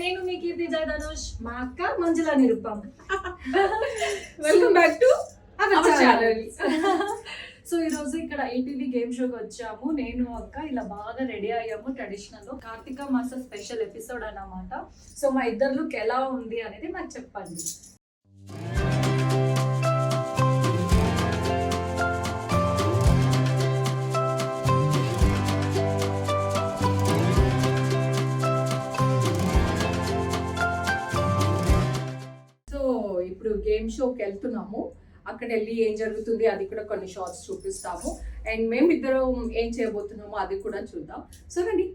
నేను మీ కీర్తి జయధనుష్ మా అక్క Manjula Nirupam. Welcome back to so ఈ రోజు ఇక్కడ ఈటీవీ గేమ్ షోకి వచ్చాము. నేను అక్క ఇలా బాగా రెడీ అయ్యాము ట్రెడిషనల్లో. కార్తీక మాస స్పెషల్ ఎపిసోడ్ అన్నమాట. సో మా ఇద్దరు లుక్ ఎలా ఉంది అనేది నాకు చెప్పండి. ఇప్పుడు గేమ్ షోకి వెళ్తున్నాము. అక్కడ వెళ్ళి ఏం జరుగుతుంది అది కూడా కొన్ని షార్ట్స్ చూపిస్తాము. అండ్ మేము ఇద్దరం ఏం చేయబోతున్నామో అది కూడా చూద్దాం. సో రండి.